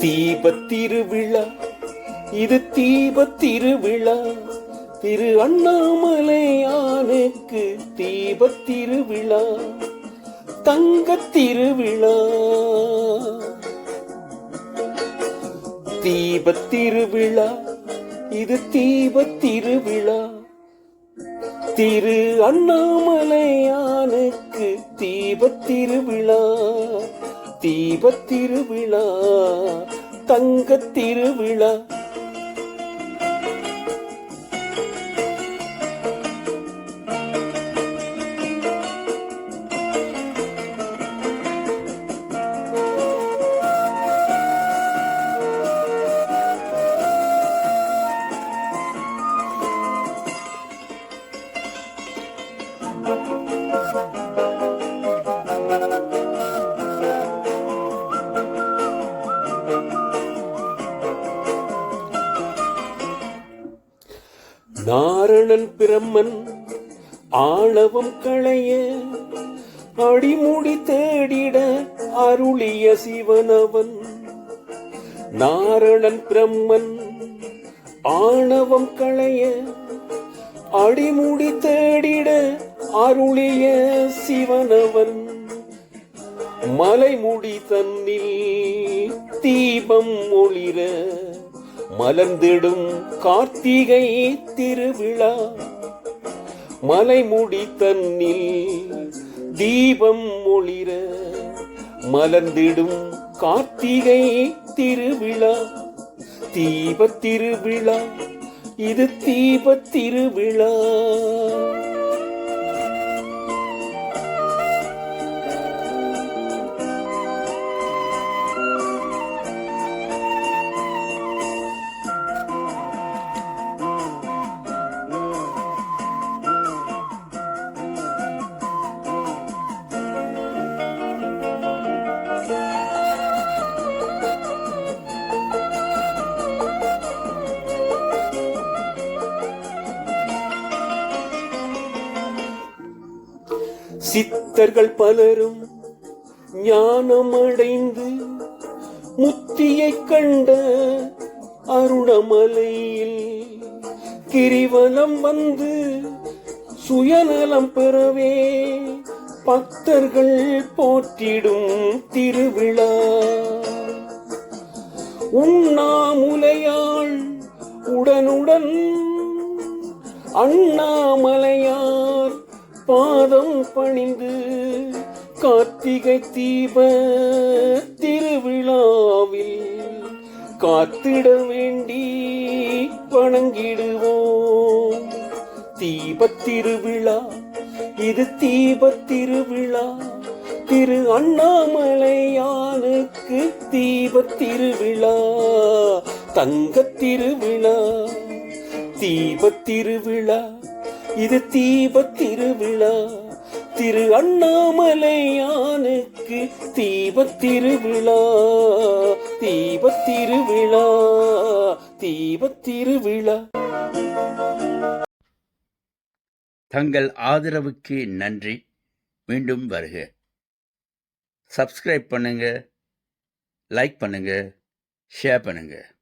தீபத் திருவிழா இது தீபத் திருவிழா. திரு அண்ணாமலையானுக்கு தீபத் திருவிழா. தங்கத் தீபத் திருவிழா இது தீபத் திருவிழா. திரு அண்ணாமலையானுக்கு தீபத் திருவிழா தீபத் நாரணன் பிரம்மன் ஆணவம் களைய அடிமுடி தேடிட அருளிய சிவனவன். நாரணன் பிரம்மன் ஆணவம் களைய அடிமுடி தேடிட அருளிய சிவனவன். மலைமுடி தன்னில் தீபம் ஒளிர மலர்ந்திடும் கார்த்திகை திருவிழா. மலைமுடி தன்னில் தீபம் ஒளிர மலர்ந்திடும் கார்த்திகை திருவிழா. தீபத் திருவிழா இது தீபத் திருவிழா. சித்தர்கள் பலரும் ஞானமடைந்து முத்தியை கண்ட அருணமலையில் கிரிவலம் வந்து சுயநலம் பெறவே பக்தர்கள் போற்றிடும் திருவிழா. உண்ணாமுலையாள் உடனுடன் அண்ணாமலையாள் பாதம் பணிந்து கார்த்திகை தீப திருவிழாவில் காத்திட வேண்டி வணங்கிடுவோம். தீபத் திருவிழா இது தீபத் திருவிழா. திரு அண்ணாமலையானுக்கு தீபத் திருவிழா தங்கத் திருவிழா. தீபத் திருவிழா இது தீப திருவிழா. திரு அண்ணாமலையானுக்கு தீபத் திருவிழா. தீபத் திருவிழா. தீப திருவிழா. தங்கள் ஆதரவுக்கு நன்றி. மீண்டும் வருக. சப்ஸ்கிரைப் பண்ணுங்க. லைக் பண்ணுங்க. ஷேர் பண்ணுங்கள்